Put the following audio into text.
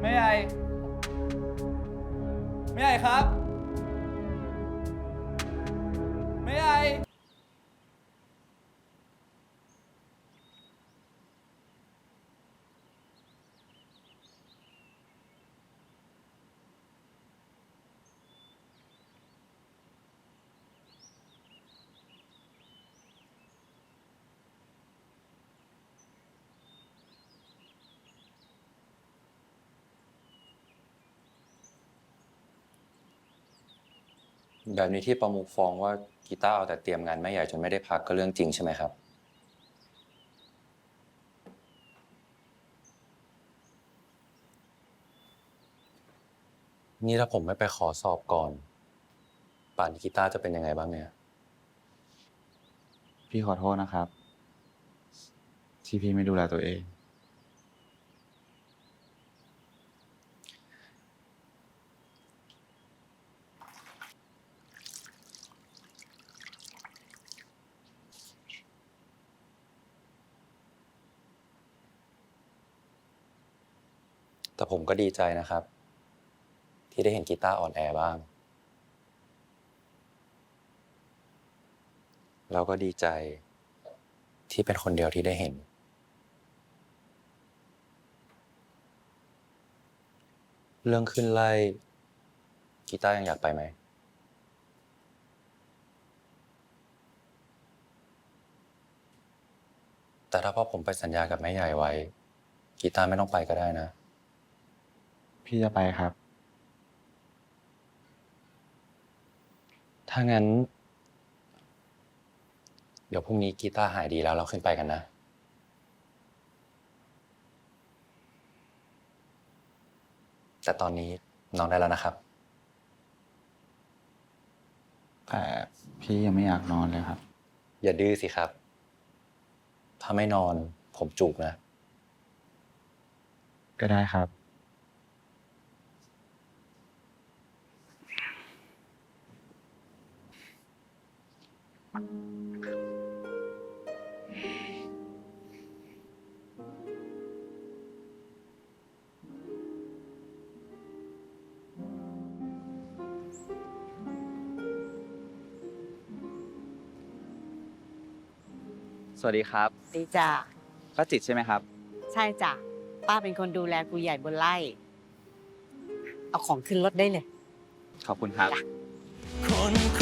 แม่ใหญ่ แม่ใหญ่ครับแม่ใหญ่ แบบนี้ที่ประมุขฟ้องว่ากีตาร์เอาแต่เตรียมงานแม่ใหญ่จนไม่ได้พักก็เรื่องจริงใช่ไหมครับ นี่ถ้าผมไม่ไปขอสอบก่อน ป่านกีตาร์จะเป็นยังไงบ้างเนี่ย พี่ขอโทษนะครับ ที่พี่ไม่ดูแลตัวเอง แต่ผมก็ดีใจนะครับ ที่ได้เห็นกีตาร์อ่อนแอบ้าง แล้วก็ดีใจที่เป็นคนเดียวที่ได้เห็น เรื่องขึ้นไล่กีตาร์ยังอยากไปไหมแต่ถ้าพ่อผมไปสัญญากับแม่ใหญ่ไว้ กีตาร์ไม่ต้องไปก็ได้นะ พี่จะไปครับ ถ้างั้น เดี๋ยวพรุ่งนี้กีตาร์หายดีแล้วเราขึ้นไปกันนะ แต่ตอนนี้นอนได้แล้วนะครับ แต่พี่ยังไม่อยากนอนเลยครับ อย่าดื้อสิครับ ถ้าไม่นอนผมจูบนะ ก็ได้ครับ สวัสดีครับดีจ้ะป้าจิตใช่ไหมครับ ใช่จ้ะป้าเป็นคนดูแลกูใหญ่บนไร่ เอาของขึ้นรถได้เลย ขอบคุณครับ คน